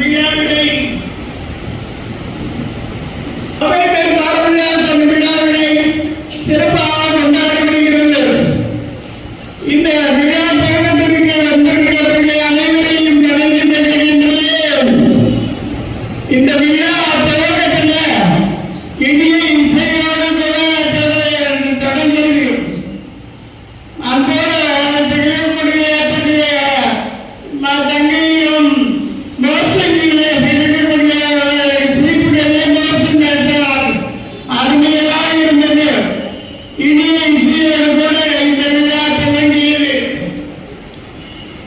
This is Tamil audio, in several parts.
விழாவினை அம்பேத்கர் பாரதியார் தன் விழாவினை சிறப்பாக கொண்டாடி வருகிறது இந்த விழா பயணத்திற்கு வந்திருக்கிறவர்களை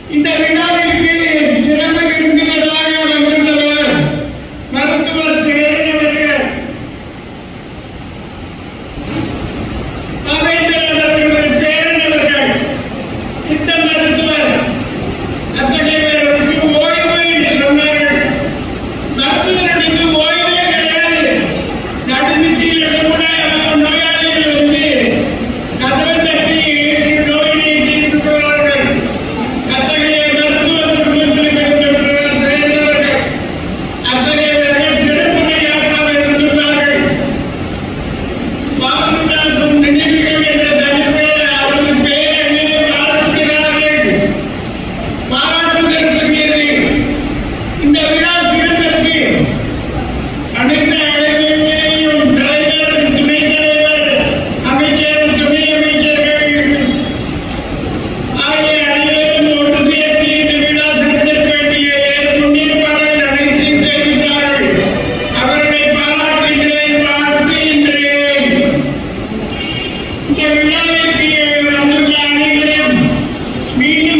இந்த விழா വീണ്ടും